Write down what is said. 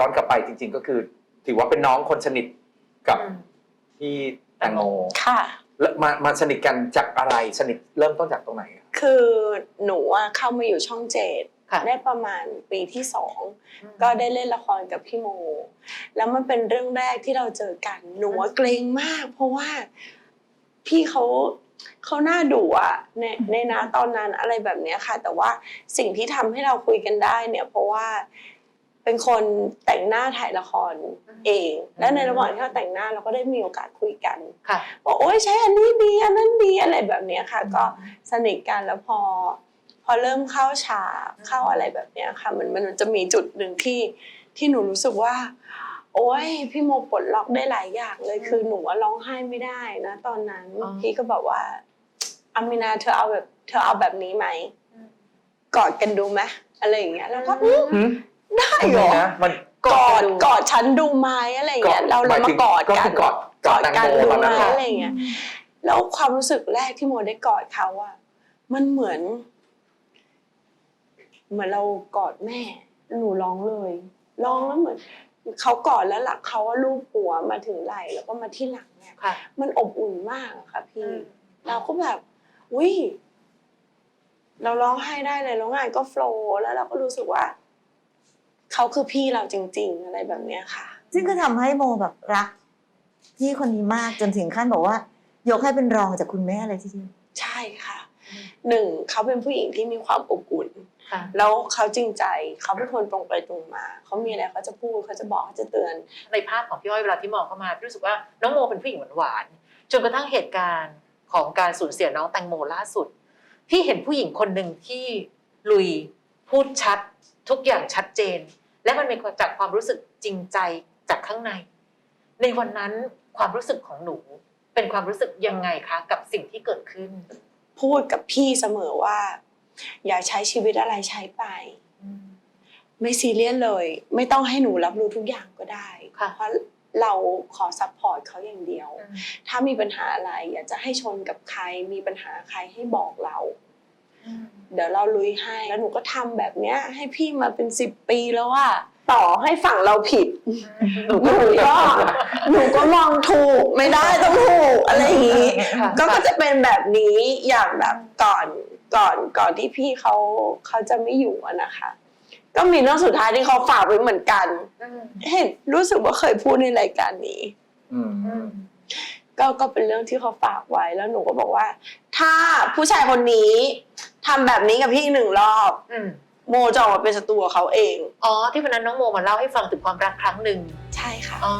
ย้อนกลับไปจริง ๆ ก็คือ ถือว่าเป็นน้องคนสนิทกับอืมพี่แตงโมค่ะ แล้วมามาสนิทกันจากอะไรสนิทเริ่มต้นจากตรงไหนอะ คือหนูอะเข้ามาอยู่ช่องเจ็ดค่ะ ได้ประมาณปีที่สองก็ได้เล่นละครกับพี่โม แล้วมันเป็นเรื่องแรกที่เราเจอกัน หนูว่าเกรงมาก เพราะว่าพี่เขาเขาหน้าดุอะในในนาตอนนั้นอะไรแบบเนี้ยค่ะ แต่ว่าสิ่งที่ทำให้เราคุยกันได้เนี่ย เพราะว่า เป็นคนแต่งหน้าถ่ายละครเอง และในระหว่างที่เราแต่งหน้าเราก็ได้มีโอกาสคุยกันค่ะบอกโอ๊ยใช้อันนี้ดีอันนั้นดีอะไรแบบเนี้ยค่ะ ก็สนิทกันแล้วพอ พอเริ่มเข้าฉากเข้าอะไรแบบเนี้ยค่ะ มันมันจะมีจุดหนึ่งที่ที่หนูรู้สึกว่า โอ๊ยพี่โมปลดล็อกได้หลายอย่างเลยคือหนูว่าร้องไห้ไม่ได้นะ ตอนนั้นอ๋อพี่ก็บอกว่าอามินาเธอเอาแบบ เธอเอาแบบนี้ไหมกอดกันดูไหมอะไรอย่างเงี้ยแล้วก็อืมหืม ได้ทำเหไมรอ นะมันกอดดูกอดฉันดูไหมอะไรอย่างเงี้ยเราเรามากอดก็กัคืนอกอดกอดแตงกันโมดูตอนไหมนั้นเหรออะไรอย่างเงี้ยแล้วความรู้สึกแรกที่โมได้กอดเขาอะมันเหมือน เหมือนเรากอดแม่ หนูร้องเลยร้องแล้วเหมือนเขากอดแล้วหลักเขาว่าลูบหัวมาถึงไหล่แล้วก็มาที่หลังเนี่ยค่ะ มันอบอุ่นมากอะค่ะพี่อืมเราก็แบบอุ้ยเราร้องไห้ได้เลยแล้วงานก็โฟลว์แล้วเราก็รู้สึกว่า เขาคือพี่เราจริง ๆ อะไรแบบเนี้ยค่ะ ซึ่งก็ทำให้โมแบบรัก พี่คนนี้มากจนถึงขั้นบอกว่า ยกให้เป็นรองจากคุณแม่เลยทีเดียว ใช่ค่ะหนึ่งเขาเป็นผู้หญิงที่มีความอบอุ่น ค่ะ แล้วเขาจริงใจเขาเป็นคนตรงไปตรงมาเขามีอะไรเขาจะพูดเขาจะบอกเขาจะเตือน ในภาพของพี่อ้อยเวลาที่มองเข้ามาพี่รู้สึกว่าน้องโมเป็นผู้หญิงหวานๆจนกระทั่งเหตุการณ์ของการสูญเสียน้องแตงโมล่าสุด พี่เห็นผู้หญิงคนหนึ่งที่ลุยพูดชัด ทุกอย่างชัดเจน และมันเป็นจากความรู้สึกจริงใจจากข้างใน ในวันนั้นความรู้สึกของหนูเป็นความรู้สึกยังไงคะกับสิ่งที่เกิดขึ้น พูดกับพี่เสมอว่า อย่าใช้ชีวิตอะไรใช้ไป ไม่ซีเรียสเลย ไม่ต้องให้หนูรับรู้ทุกอย่างก็ได้ค่ะเพราะเราขอซัพพอร์ตเขาอย่างเดียว ถ้ามีปัญหาอะไร อยากจะให้ชนกับใครมีปัญหาใครให้บอกเรา เดี๋ยวเราลุยให้ แล้วหนูก็ทำแบบเนี้ย ให้พี่มาเป็นสิบปีแล้วว่าต่อให้ฝั่งเราผิดหนูหนูก็หนูก็มองถูกไม่ได้ต้องถูกอะไรอย่างนี้ค่ะก็ก็จะเป็นแบบนี้อย่างแบบก่อนก่อนก่อนที่พี่เขาเขาจะไม่อยู่อะนะคะ ก็มีเรื่องสุดท้ายที่เขาฝากไว้เหมือนกันเห็นรู้สึกว่าเคยพูดในรายการนี้อืมก็ก็เป็นเรื่องที่เขาฝากไว้แล้วหนูก็บอกว่า ถ้าผู้ชายคนนี้ ทำแบบนี้กับพี่หนึ่งรอบ อืมโมจะออกมาเป็นศัตรูกับเขาเอง อ๋อที่วันนั้นน้องโมมาเล่าให้ฟังถึงความรักครั้งหนึ่งใช่ค่ะ อ๋อ